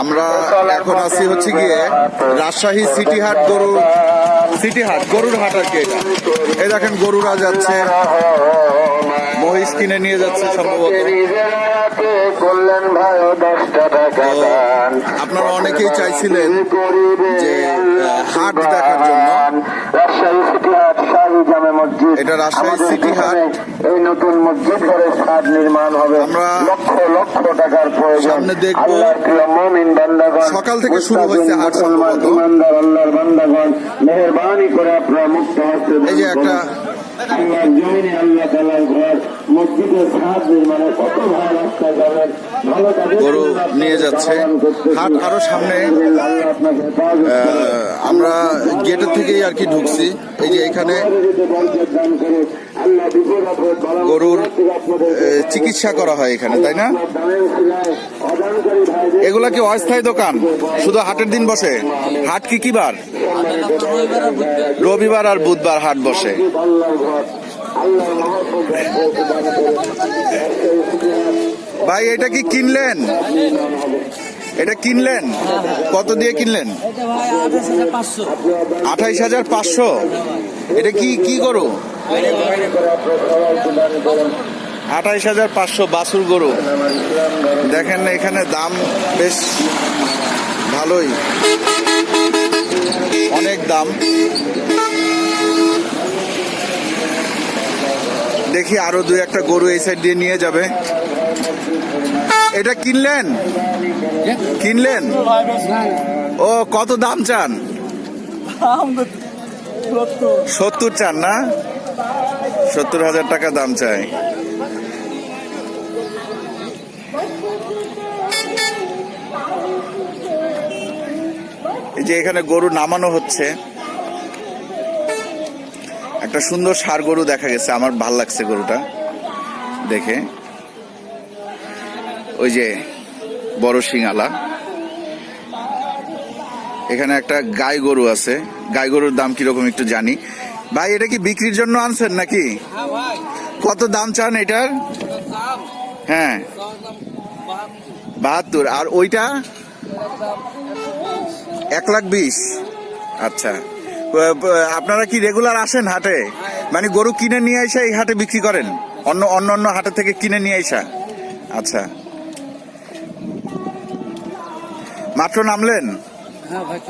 আমরা এখন আছি হচ্ছে গিয়ে রাজশাহী সিটি হাট গরু সিটি হাট, গরুর হাট আর কি এটা। এই দেখেন গরুরা যাচ্ছে, মহিষ কিনে নিয়ে যাচ্ছে সম্ভবত আপনারা অনেকেই চাইছিলেন যে হাট দেখার জন্য রাজশাহী সিটি হাট শাহী জামে মসজিদ এটা রাজশাহী সিটি হাট। এই নতুন মসজিদ ঘরের ছাদ নির্মাণ হবে লক্ষ লক্ষ টাকার প্রয়োজন সামনে দেখব মুমিন বান্দাগণ সকাল থেকে শুরু হয়েছে হাট সম্ভবত। ইমানদার আল্লাহর বান্দাগণ মেহেরবানি করে আপনারা মুক্ত হস্তে এই যে একটা আল্লাহর জমিনে আল্লাহ তাআলার ঘর গরু নিয়ে যাচ্ছে। হাট আরও সামনে। আমরা গেটের থেকেই আর কি ঢুকছি। এই যে এখানে গরুর চিকিৎসা করা হয় এখানে তাই না? এগুলা কি অস্থায়ী দোকান? শুধু হাটের দিন বসে? হাট কি কি বার? রবিবার আর বুধবার হাট বসে। ভাই, এটা কি কিনলেন? এটা কিনলেন? কত দিয়ে কিনলেন? আঠাইশ হাজার পাঁচশো। এটা কি কি গরু? আঠাইশ হাজার পাঁচশো বাছুর গরু। দেখেন এখানে দাম বেশ ভালোই। অনেক দাম। দেখি আরও দুই একটা গরু এই সাইড দিয়ে নিয়ে যাবে। এটা কিনলেন? কিনলেন? ও, কত দাম চান? সত্তর চান না? সত্তর হাজার টাকা দাম চাই। এই যে এখানে গরু নামানো হচ্ছে। একটা সুন্দর সার গরু দেখা গেছে, আমার ভালো লাগছে গরুটা। দেখে। ওই যে বড় সিংআলা এখানে একটা গাই গরু আছে। গাই গরুর দাম কীরকম একটু জানি। ভাই, এটা কি বিক্রির জন্য আনছেন নাকি? কত দাম চান এটার? হ্যাঁ। বাহাত্তর। আর ওইটা? এক লাখ বিশ। আচ্ছা। আপনারা কি রেগুলার আসেন হাটে? মানে গরু কিনে নিয়ে আসা এই হাটে বিক্রি করেন? অন্য অন্য অন্য হাটে থেকে কিনে নিয়ে আসা আচ্ছা। মাত্র নামলেন? হ্যাঁ ভাই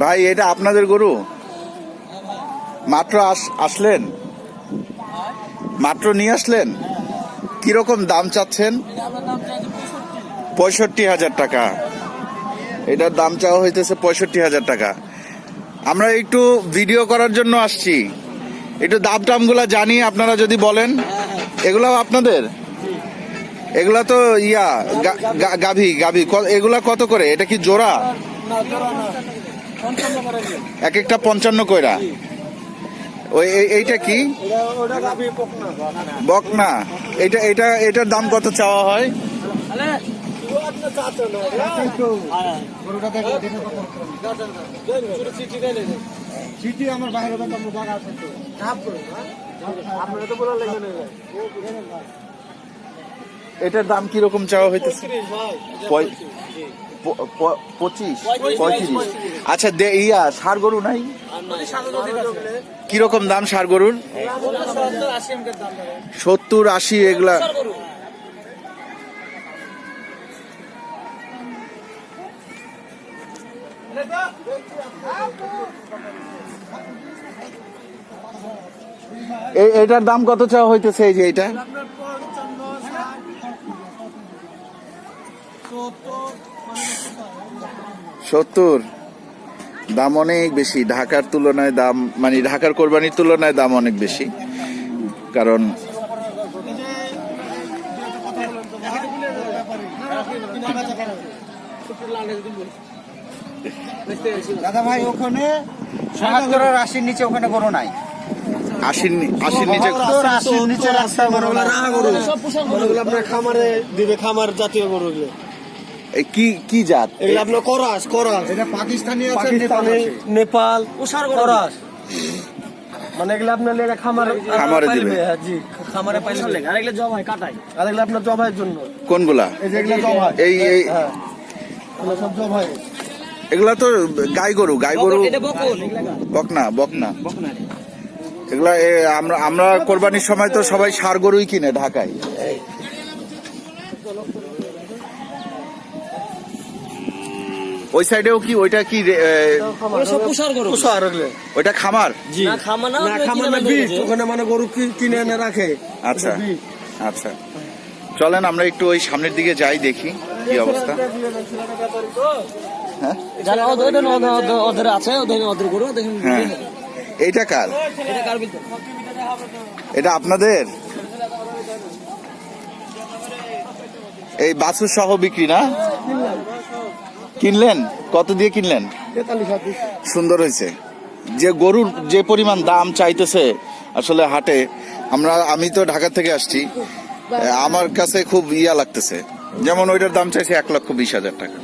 ভাই, এটা আপনাদের গরু? মাত্র আস- আসলেন? মাত্র নিয়ে আসলেন? কীরকম দাম চাচ্ছেন? পঁয়ষট্টি হাজার টাকা। এটার দাম চাওয়া হইতেছে পঁয়ষট্টি হাজার টাকা। আমরা একটু ভিডিও করার জন্য আসছি। একটু দাম টামগুলা জানি আপনারা যদি বলেন। এগুলাও আপনাদের? এগুলা তো ইয়া গাভী গাভী। এগুলা কত করে? এটা কি জোড়া? এক একটা পঞ্চান্ন কইরা। ওই এইটা কি? বকনা। এটা এটা এটার দাম কত চাওয়া হয়? এটার দাম কীরকম চাওয়া হইতেছে? পঁচিশ পঁয়ত্রিশ আচ্ছা দে ইয়া সার গরু নাই? কীরকম দাম সার গরুর? সত্তর আশি এগুলা। এই এটার দাম কত চাওয়া হইতেছে এই যে এটা সত্তর। দাম অনেক বেশি। ঢাকার তুলনায় দাম মানে ঢাকার কোরবানির তুলনায় দাম অনেক বেশি। কারণ দাদা ভাই ওখানে সমাজগর রাশির নিচে ওখানে গরু নাই। আশির আশির নিচে রাশির নিচে রাস্তা গরু। আপনার খামারে দিবে খামার জাতীয় গরুগুলো এই কি কি জাত? এগুলো আপনার করাস করাস। এটা পাকিস্তানি আছে পাকিস্তানি নেপালি নেপাল করাস। মানে এগুলো আপনার লেগে খামারে খামারে দিবে। হ্যাঁ, জি খামারে পাইলে। আর এগুলো জবাই কাটাই আর এগুলো আপনার জবাইয়ের জন্য। কোনগুলা? এই যে এগুলো জবাই এই এই হ্যাঁ। এগুলো সব জবাই এগুলা তো গাই গরু গাই গরু বকনা বকনা। এগুলা এ, আমরা আমরা কোরবানির সময় তো সবাই সার গরুই কিনে ঢাকায়। ওই সাইডেও কি ওইটা কি ওইটা খামার? ওখানে মানে গরু কি- কিনে এনে রাখে। আচ্ছা আচ্ছা। চলেন আমরা একটু ওই সামনের দিকে যাই দেখি কি অবস্থা। হ্যাঁ? হ্যাঁ। এইটা কার? এটা কার এটা আপনাদের? এই বাছুর সহ বিক্রি না? কিনলেন? কত দিয়ে কিনলেন? সুন্দর হয়েছে। যে গরুর যে পরিমাণ দাম চাইতেছে আসলে হাটে আমরা আমি তো ঢাকা থেকে আসছি আমার কাছে খুব ইয়া লাগতেছে। যেমন ওইটার দাম চাইছে এক লক্ষ বিশ হাজার টাকা।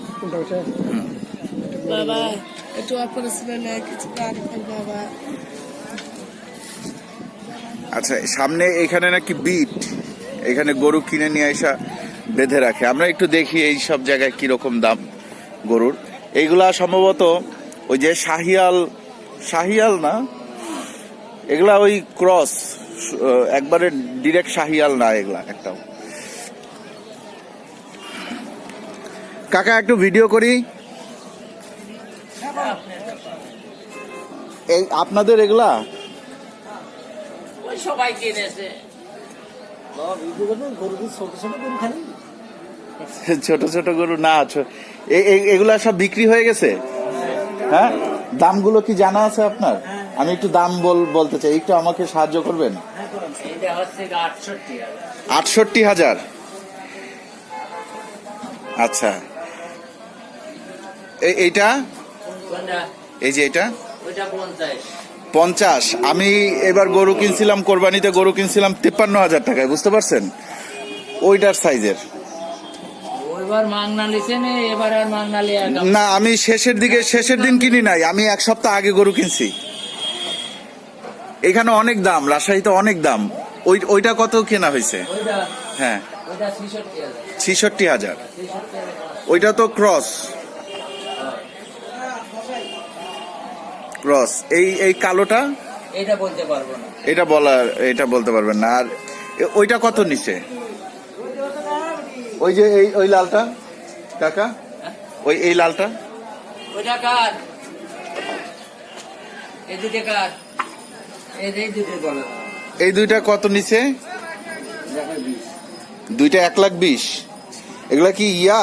আচ্ছা সামনে এখানে নাকি বিট। এখানে গরু কিনে নিয়ে আসা বেঁধে রাখে। আমরা একটু দেখি এই সব জায়গায় কীরকম দাম। গরুর। এইগুলা সম্ভবত ওই যে শাহিয়াল শাহিয়াল না? এগুলা ওই ক্রস একবারে ডিরেক্ট শাহিয়াল না এগুলা একটাও। কাকা একটু ভিডিও করি? এই আপনাদের এগুলা? সবাই কিনেছে। ছোট ছোট গরু না, ছো- এ- এ- এগুলা সব বিক্রি হয়ে গেছে? হ্যাঁ? দামগুলো কি জানা আছে আপনার? আমি একটু দাম বল বলতে চাই, একটু আমাকে সাহায্য করবেন? আটষট্টি হাজার। আচ্ছা। এইটা? এই যে এটা পঞ্চাশ। আমি এবার গরু কিনছিলাম, কোরবানিতে গরু কিনছিলাম, তিপ্পান্ন হাজার টাকায়, বুঝতে পারছেন? ওইটার সাইজের। নে আমি শেষের দিকে শেষের দিন কিনি নাই আমি এক সপ্তাহ আগে গরু কিনছি। এখানে অনেক দাম রাজশাহীতে অনেক দাম। ওই ওইটা কত কেনা হয়েছে? হ্যাঁ। ছিষট্টি হাজার। ছেষট্টি হাজার। ওইটা তো ক্রস। ক্রস। এই এই কালোটা? এটা বলতে পারব না। এটা বলার এটা বলতে পারবেন না। আর ওইটা কত নিচে ওই যে এই ওই লালটা কাকা? ওই এই লালটা? ওইটা কার? এই দুটো কার? এই দুটো বলো। এই দুইটা কত নিচে দুইটা এক লাখ বিশ। এগুলা কি ইয়া?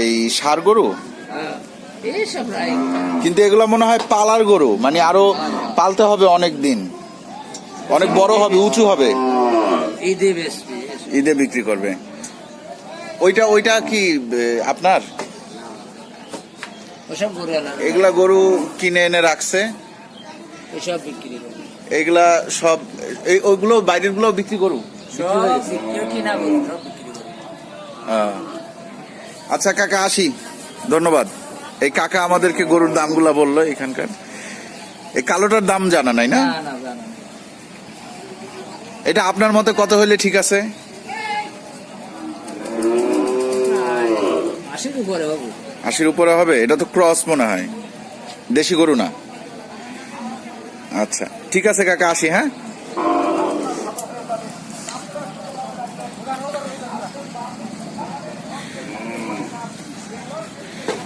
এই সার গরু? হ্যাঁ। কিন্তু এগুলো মনে হয় পালার গরু মানে আরও পালতে হবে অনেক দিন। অনেক বড় হবে উঁচু হবে। ঈদে ঈদে বিক্রি করবে। ওইটা ওইটা কি আপনার? এগুলা গরু কিনে এনে রাখছে। এগুলা সব এই ওইগুলো বাইরেরগুলো বিক্রি করু। আচ্ছা কাকা আসি। ধন্যবাদ। এই কাকা আমাদেরকে গরুর দামগুলা বলল এখানকার। এই কালোটার দাম জানা নাই না। এটা আপনার মতে কত হলে ঠিক আছে? আশির উপরে আশির উপরে হবে? এটা তো ক্রস মনে হয়। দেশি গরু না? আচ্ছা ঠিক আছে কাকা, আসি হ্যাঁ?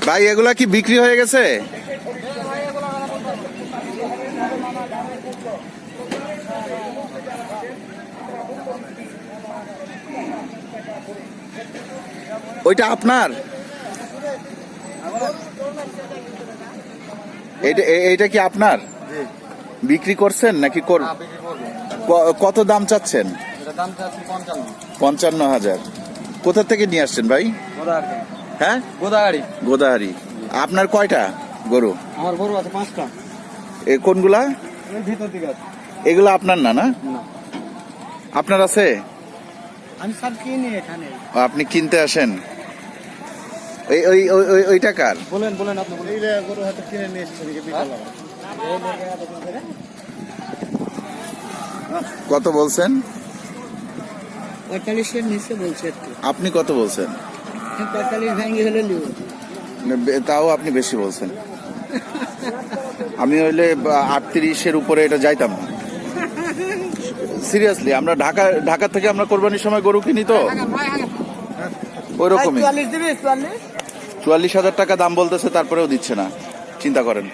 ভাই, এগুলা কি বিক্রি হয়ে গেছে? ওইটা আপনার? এটা এ- এইটা কি আপনার? বিক্রি করছেন নাকি কত দাম চাচ্ছেন? এটা পঞ্চান্ন। হাজার। কোথা থেকে নিয়ে আসছেন ভাই? হ্যাঁ? গোদাগাড়ি। গোদাহারি আপনার কয়টা গরু? আমার গরু আছে পাঁচটা। এ কোনগুলা? ভিতর দিকে আছে। এগুলো আপনার না না? আপনার আছে? আমি সব কিনি এখানে। ও, আপনি কিনতে আসেন? ওই ওই ওই- ওই ওইটা কার? বলেন বলেন আপনি বলেন। গরু কিনে নিয়ে বিকাল কত বলছেন? পঁয়তাল্লিশের নিচে বলছে আপনি কত বলছেন? পঁয়তাল্লিশ হলে তাও আপনি বেশি বলছেন। আমি হইলে আটত্রিশের উপরে এটা যাইতাম। না সিরিয়াসলি আমরা ঢাকা ঢাকা থেকে আমরা কোরবানির সময় গরু কিনি তো? ওই রকমই চুয়াল্লিশ হাজার টাকা দাম বলতেছে তারপরেও দিচ্ছে না। চিন্তা করেন।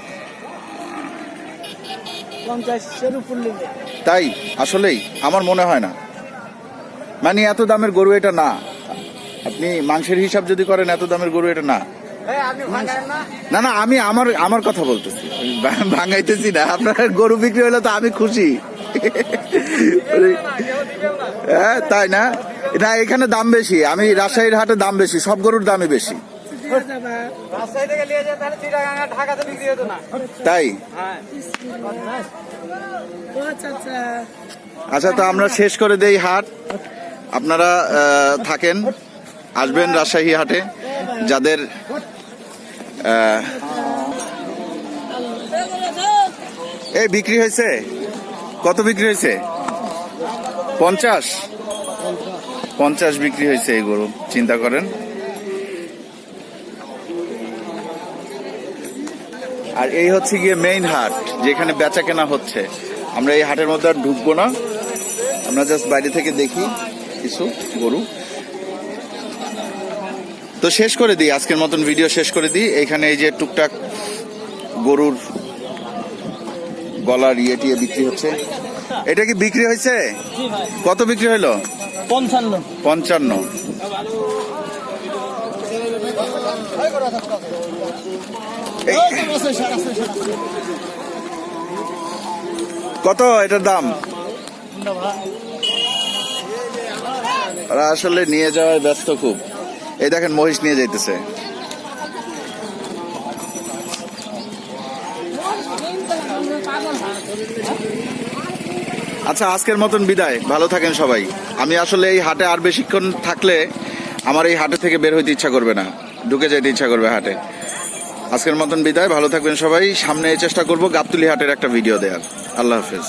তাই আসলেই আমার মনে হয় না। মানে এত দামের গরু এটা না। আপনি মাংসের হিসাব যদি করেন এত দামের গরু এটা না। না। না না আমি আমার আমার কথা বলতেছি। ভাঙাইতেছি না। আপনার গরু বিক্রি হলে তো আমি খুশি। হ্যাঁ তাই না? না এখানে দাম বেশি। আমি রাজশাহীর হাটে দাম বেশি সব গরুর দামই বেশি। তাই? হ্যাঁ। ও চাচা আচ্ছা। তো আমরা শেষ করে দেই হাট। আপনারা থাকেন আসবেন রাজশাহী হাটে। যাদের এই বিক্রি হয়েছে? কত বিক্রি হয়েছে? পঞ্চাশ? পঞ্চাশ বিক্রি হয়েছে এই গরু চিন্তা করেন। আর এই হচ্ছে গিয়ে মেইন হাট যেখানে বেচা কেনা হচ্ছে। আমরা এই হাটের মধ্যে আর ঢুকবো না। আমরা জাস্ট বাইরে থেকে দেখি কিছু গরু। তো শেষ করে দিই আজকের মতন ভিডিও শেষ করে দিই। এখানে এই যে টুকটাক গরুর গলার ইয়ে টিয়ে বিক্রি হচ্ছে। এটা কি বিক্রি হয়েছে? কত বিক্রি হলো? পঞ্চান্ন। পঞ্চান্ন। কত এটার দাম? ওরা আসলে নিয়ে যাওয়ায় ব্যস্ত খুব। এই দেখেন, মহিষ নিয়ে যাইতেছে। আচ্ছা আজকের মতন বিদায়। ভালো থাকেন সবাই। আমি আসলে এই হাটে আর বেশিক্ষণ থাকলে আমার এই হাটে থেকে বের হইতে ইচ্ছা করবে না। ঢুকে যাইতে ইচ্ছা করবে হাটে। আজকের মতন বিদায়, ভালো থাকবেন সবাই। সামনে চেষ্টা করব গাবতুলি হাটের একটা ভিডিও দেওয়ার আল্লাহ হাফেজ।